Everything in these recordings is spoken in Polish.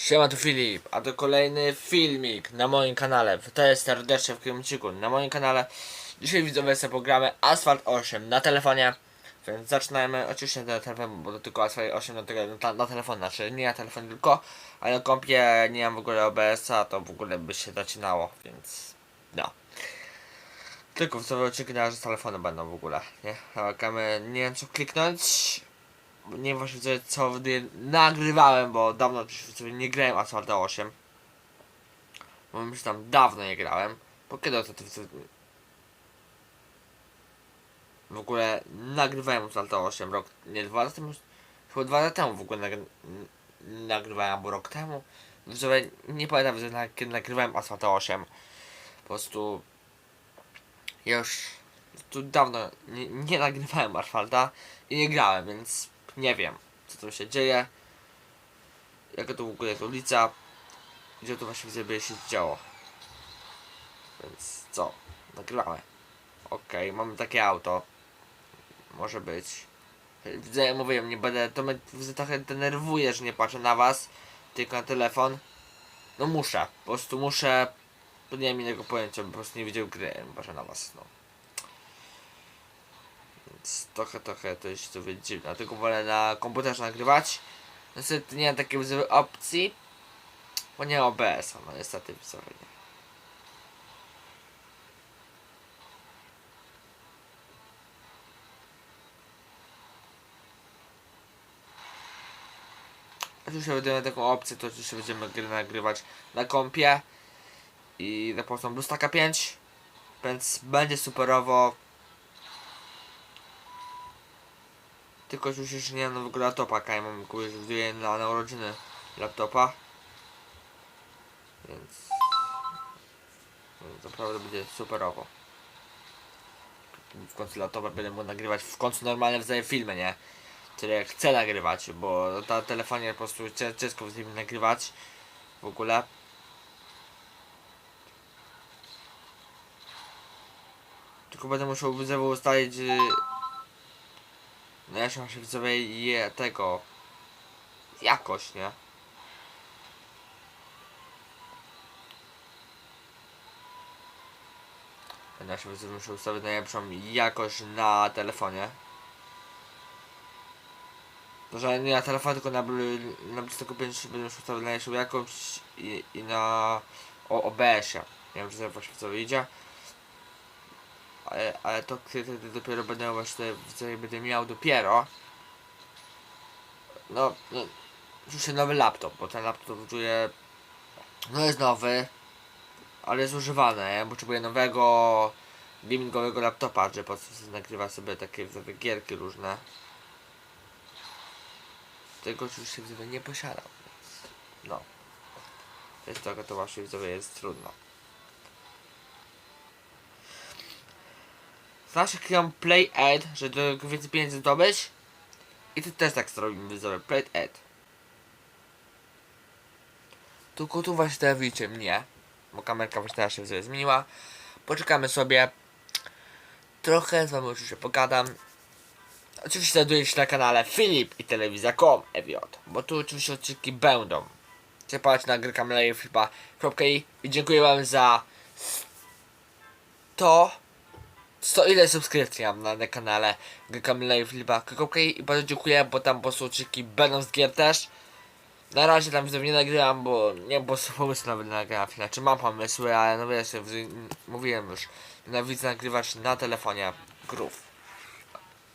Siema, tu Filip, a to kolejny filmik na moim kanale. To jest serdecznie w Krymczyku. Na moim kanale dzisiaj widzowie sobie pogramy Asphalt 8 na telefonie. Więc zaczynajmy. Oczywiście na telefon, bo to tylko Asphalt 8 na, na, na telefon, znaczy nie na telefon tylko, ale na kompie nie mam w ogóle OBS-a, to w ogóle by się zaczynało, więc no. Tylko w sobie oczekiwania, że z telefonu będą w ogóle, nie? Klikamy, nie wiem co kliknąć nie wiem właśnie co wtedy nagrywałem, bo dawno sobie nie grałem Asphalt 8. Bo już tam dawno nie grałem. Bo kiedy to, w ogóle nagrywałem Asphalt 8 rok, nie dwa lata temu, chyba dwa lata temu w ogóle nagry, nagrywałem, albo rok temu. W sumie nie pamiętam, że kiedy nagrywałem Asphalt 8. Po prostu już tu dawno nie, nie nagrywałem Asfalta i nie grałem, więc nie wiem, co tam się dzieje. Jaka to w ogóle jest ulica. Gdzie to właśnie sobie się działo. Więc co? Nagrywamy. Okej, mamy takie auto. Może być. Widzę, ja mówiłem, nie będę, to mnie widzę, trochę denerwuje, że nie patrzę na was, tylko na telefon. No muszę, po prostu muszę, nie mam innego pojęcia, po prostu nie widział gry, patrzę na was, no. Trochę, trochę to jest to dziwne. Dlatego wolę na komputerze nagrywać. Niestety nie mam takiej opcji. Bo nie OBS-a, no niestety wzory nie. Oczywiście będziemy taką opcję, to oczywiście będziemy gry nagrywać na kompie. I za pomocą BlueStacka 5. Więc będzie superowo. Tylko już już nie mam nowego laptopa, kaj mam wduję na, na urodziny laptopa. Więc więc naprawdę będzie superowo. W końcu laptopa będę mógł nagrywać w końcu normalne wzajem filmy, nie? Które jak chcę nagrywać, bo na telefonie po prostu ciężko z nimi nagrywać w ogóle. Tylko będę musiał widzowo ustalić y, no ja się widzowie je tego jakoś, nie? Ja się widzowie muszę ustawić najlepszą jakość na telefonie. To, że nie na telefonie, tylko na, na blisko 5 będę musiał ustawić najlepszą jakość i, i na OBS-ie. Nie wiem, czy to właśnie widzowie idzie ale, ale to wtedy dopiero będę właśnie wtedy będę miał dopiero. No, no oczywiście nowy laptop, bo ten laptop czuje no jest nowy ale jest używany, ja potrzebuję nowego gamingowego laptopa, że po prostu nagrywa sobie takie gierki różne. Tego oczywiście widzowie nie posiadam więc no. Jest trochę to właśnie widzowie jest trudno Zawsze klikam play ad, żeby więcej pieniędzy zdobyć. I tu też tak zrobimy widzowie, play ad. Tylko tu właśnie widzicie mnie, bo kamerka właśnie teraz się widzowie zmieniła. Poczekamy sobie. Trochę z wami oczywiście pogadam. Oczywiście znajduję się na kanale Filip i Telewizja.com EWJ, bo tu oczywiście odcinki będą. Czepać na gry kamery Filipa.i i dziękuję wam za 100 100 ile subskrypcji mam na, na kanale Kamila i Filipa i bardzo dziękuję, bo tam po prostu odcinki będą z gier też. Na razie tam nie nagrywam, bo nie było pomysłu nawet na nagranie, znaczy mam pomysły, ale no wiesz, mówiłem już, nienawidzę nagrywać na telefonie grów.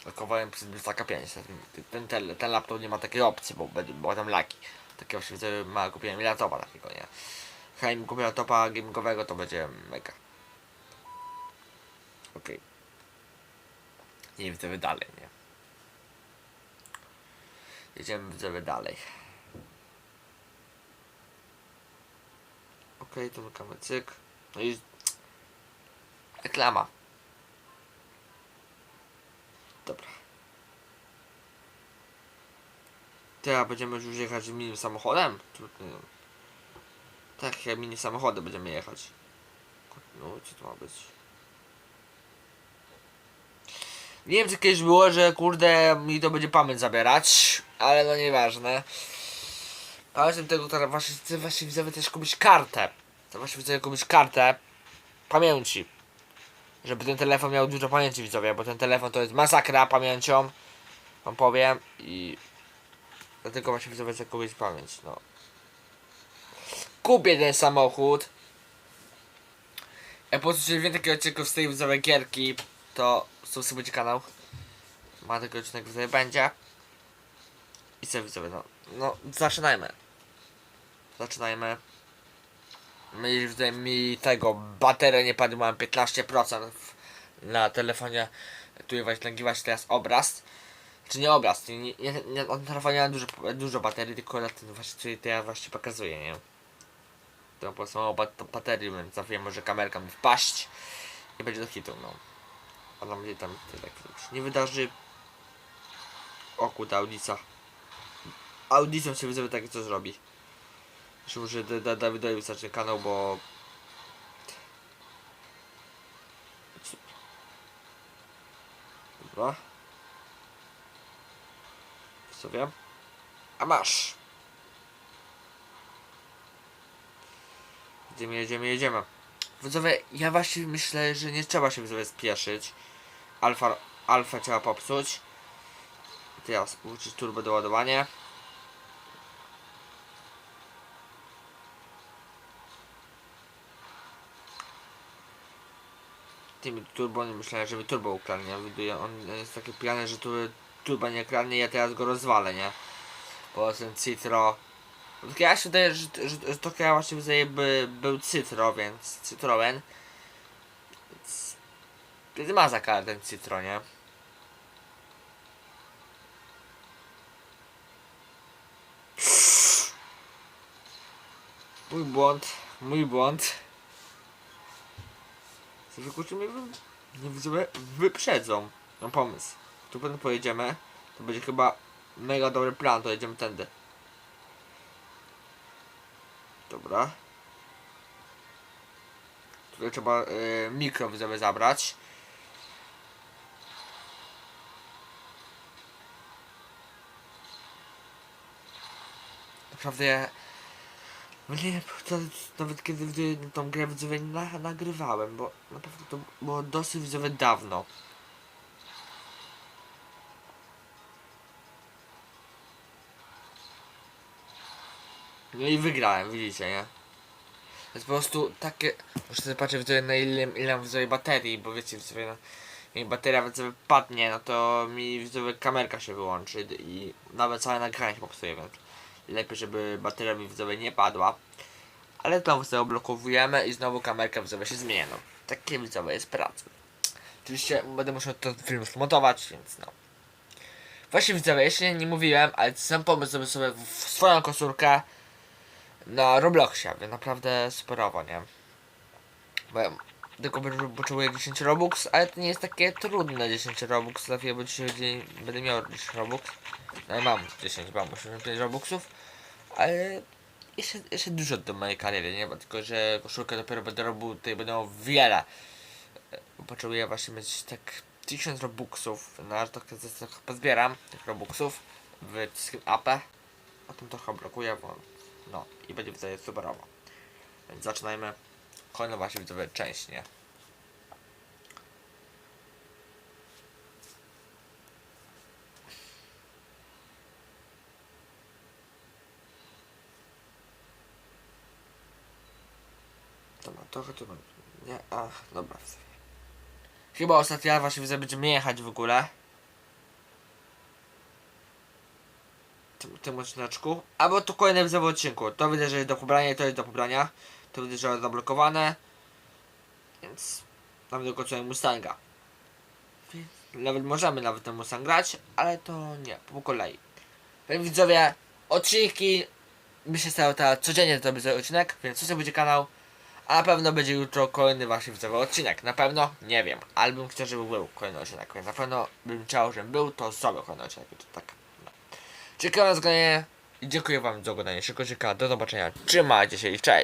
Kupowałem przez Blistaka 5, ten, ten, ten laptop nie ma takiej opcji, bo, bo tam laki. Takie właśnie widzowie ma, kupiłem laptopa takiego, nie. Chęć mi kupię laptopa gamingowego, to będzie mega. Okej. Nie widzę dalej, nie? Jedziemy widzowie dalej. Okej, to mykamy cyk. No i... Reklama. Dobra. Teraz będziemy już jechać mini samochodem? Tak, jak mini samochodem będziemy jechać. No, co to ma być? Nie wiem, czy kiedyś było, że kurde mi to będzie pamięć zabierać, ale no nieważne. Ale z tego teraz właśnie właśnie widzowie też kupić kartę. Chcę właśnie widzowie kupić kartę pamięci. Żeby ten telefon miał dużo pamięci widzowie, bo ten telefon to jest masakra pamięcią. Wam powiem i dlatego właśnie widzowie chcę kupić pamięć, no. Kupię ten samochód. Jak po prostu więcej takiego odcinków z tej widzowej gierki, to subskrybujcie kanał. Ma taki odcinek widzowie będzie. I co widzowie, no. No, zaczynajmy. Zaczynajmy. My tutaj mi tego bateria nie padła, mam 15% w, na telefonie. Tu właśnie nagrywa się teraz obraz. Czy nie obraz, nie, nie, nie, telefonie mam dużo, dużo baterii, tylko na ten właśnie, który to ja właśnie pokazuję, nie? To po prostu mało bat baterii, więc za chwilę może kamerka mi wpaść i będzie do hitu, no. A nam będzie tam tyle, się nie wydarzy. O kurde, audica. Audicją się wyzywa takie co zrobi. Jeszcze muszę da- da- Dawidowi wystarczy kanał, bo... Dobra. Co wiem? A masz! Jedziemy, jedziemy, jedziemy. Widzowie, ja właśnie myślę, że nie trzeba się widzowie spieszyć. Alfa, alfa trzeba popsuć. Teraz włączyć turbo doładowanie. Tymi turbo nie myślałem, żeby turbo ukradnie. Widuję, on jest taki pijany, że tu turbo nie kradnie, ja teraz go rozwalę, nie? Bo ten Citro... Ja się wydaje, że, że, że to ja właśnie wydaje by był Citro, więc. Więc... Więc ma za karę ten Citro, nie? Mój błąd, mój błąd. Kurczę mnie wy, wyprzedzą. Mam pomysł. Tu potem pojedziemy. To będzie chyba mega dobry plan, to jedziemy tędy. Dobra. Tutaj trzeba y, mikro widzowie zabrać. Naprawdę. No nie, to, nawet kiedy tą grę nagrywałem, bo naprawdę to było dosyć widzowie dawno. No i wygrałem, widzicie, nie? To jest po prostu takie... Muszę sobie patrzeć widzowie na ile, ile mam widzowie baterii, bo wiecie widzowie, no, jak bateria widzowie padnie, no to mi widzowie kamerka się wyłączy i nawet całe nagranie się popsuje, więc lepiej, żeby bateria mi widzowie nie padła. Ale to sobie oblokowujemy i znowu kamerka widzowie się zmienia. No, takie widzowie jest praca. Oczywiście będę musiał ten film zmontować, więc no. Właśnie widzowie, jeszcze nie mówiłem, ale sam pomysł żeby sobie w swoją koszulkę na Robloxie, więc naprawdę superowo, nie? Bo ja tylko po- potrzebuję 10 Robux, ale to nie jest takie trudne 10 Robux, za chwilę dzień będę miał 10 Robux. No i mam 10, mam 85 Robuxów, ale jeszcze, jeszcze dużo do mojej kariery, nie? Bo tylko, że koszulkę dopiero będę robił, tutaj będą wiele. Potrzebuję właśnie mieć tak 1000 Robuxów, na to chyba pozbieram tych Robuxów w Skin AP. O tym trochę blokuję, bo no i będzie widzowie superowo. Więc zaczynajmy. Kolejną właśnie widzowie część, nie? Dobra, trochę tu mam. Nie, ach, dobra. Chyba ostatni raz właśnie widzę, będziemy jechać w ogóle. Tym, tym odcineczku. Albo to kolejny w odcinku. To widzę, że jest do pobrania to jest do pobrania. To widzę, że jest zablokowane. Więc mamy tylko co Mustanga. Więc Nawet możemy nawet ten Mustang grać, ale to nie, po kolei. Więc widzowie, odcinki myślę, że teraz codziennie to będzie odcinek, więc co będzie kanał. A na pewno będzie jutro kolejny właśnie widzowy odcinek. Na pewno nie wiem, ale bym chciał, żeby był kolejny odcinek. Więc na pewno bym chciał, żeby był, to zrobię kolejny odcinek. Tak. Dziękuję za oglądanie i dziękuję wam za oglądanie. Szybko, do zobaczenia. Trzymajcie się i cześć.